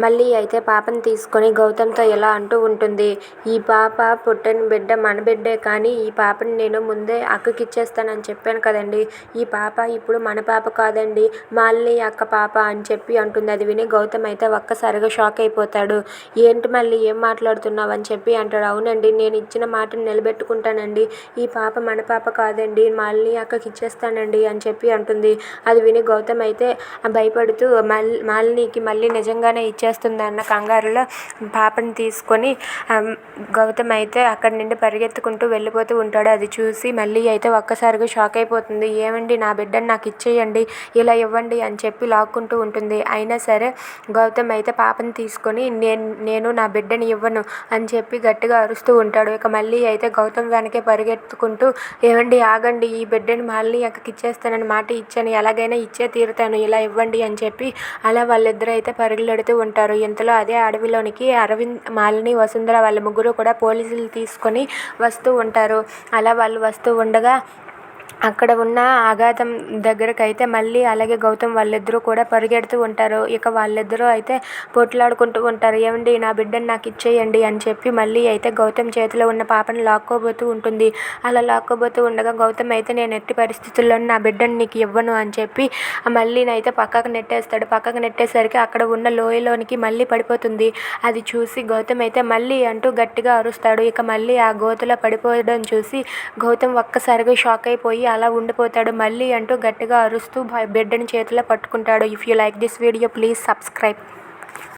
మళ్ళీ అయితే పాపని తీసుకొని గౌతంతో ఇలా అంటూ ఉంటుంది ఈ పాప పుట్టిన బిడ్డ మన బిడ్డే కానీ ఈ పాపని నేను ముందే అక్కకిచ్చేస్తానని చెప్పాను కదండి. ఈ పాప ఇప్పుడు మన పాప కాదండి. మళ్ళీ అక్క పాప అని చెప్పి అంటుంది. అది విని గౌతమ్ అయితే ఒక్కసారిగా షాక్ అయిపోతాడు. ఏంటి మళ్ళీ ఏం మాట్లాడుతున్నావు? అని చెప్పి అంటాడు. అవునండి నేను ఇచ్చిన మాటను నిలబెట్టుకుంటానండి. ఈ పాప మన పాప కాదండి. మళ్ళీ అక్కకి ఇచ్చేస్తానండి అని చెప్పి అంటుంది. అది విని గౌతమ్ అయితే భయపడుతూ మల్ మాలినికి మళ్ళీ నిజంగానే ఇచ్చేస్తుందన్న కంగారులో పాపని తీసుకొని గౌతమ్ అయితే అక్కడి నుండి పరిగెత్తుకుంటూ వెళ్ళిపోతూ ఉంటాడు. అది చూసి మళ్ళీ అయితే ఒక్కసారిగా షాక్ అయిపోతుంది. ఏమండి నా బిడ్డను నాకు ఇచ్చేయండి ఇలా ఇవ్వండి అని చెప్పి లాక్కుంటూ ఉంటుంది. అయినా సరే గౌతమ్ అయితే పాపని తీసుకొని నేను నేను నా బిడ్డని ఇవ్వను అని చెప్పి గట్టిగా అరుస్తూ ఉంటాడు. ఇక మళ్ళీ అయితే గౌతమ్ వెనకే పరిగెత్తుకుంటూ ఏమండి ఆగండి ఈ బిడ్డని మళ్ళీ అక్కకి ఇచ్చేస్తానని మాట ఇచ్చాను. ఎలాగైనా ఇచ్చే తీరుతాను ఇలా ఇవ్వండి అని చెప్పి అలా వాళ్ళిద్దరూ అయితే పరుగులెడుతూ ఉంటారు. ఇంతలో అదే అడవిలోనికి అరవింద్ మాలిని వసుంధర వాళ్ళ ముగ్గురు కూడా పోలీసులు తీసుకొని వస్తూ ఉంటారు. అలా వాళ్ళు వస్తూ ఉండగా అక్కడ ఉన్న అగాధం దగ్గరకు అయితే మళ్ళీ అలాగే గౌతమ్ వాళ్ళిద్దరూ కూడా పరిగెడుతూ ఉంటారు. ఇక వాళ్ళిద్దరూ అయితే పోట్లాడుకుంటూ ఉంటారు. ఏమండి నా బిడ్డని నాకు ఇచ్చేయండి అని చెప్పి మళ్ళీ అయితే గౌతమ్ చేతిలో ఉన్న పాపని లాక్కోబోతూ ఉంటుంది. అలా లాక్కోబోతూ ఉండగా గౌతమ్ అయితే నేను ఎట్టి పరిస్థితుల్లో నా బిడ్డని నీకు ఇవ్వను అని చెప్పి మళ్ళీ అయితే పక్కకు నెట్టేస్తాడు. పక్కకు నెట్టేసరికి అక్కడ ఉన్న లోయలోనికి మళ్ళీ పడిపోతుంది. అది చూసి గౌతమ్ అయితే మళ్ళీ అంటూ గట్టిగా అరుస్తాడు. ఇక మళ్ళీ ఆ గోతులో పడిపోవడం చూసి గౌతమ్ ఒక్కసారిగా షాక్ అయిపోయి అలా ఉండిపోతాడు. మళ్ళీ అంటూ గట్టిగా అరుస్తూ బిడ్డని చేతిలో పట్టుకుంటాడు. If you like this video please subscribe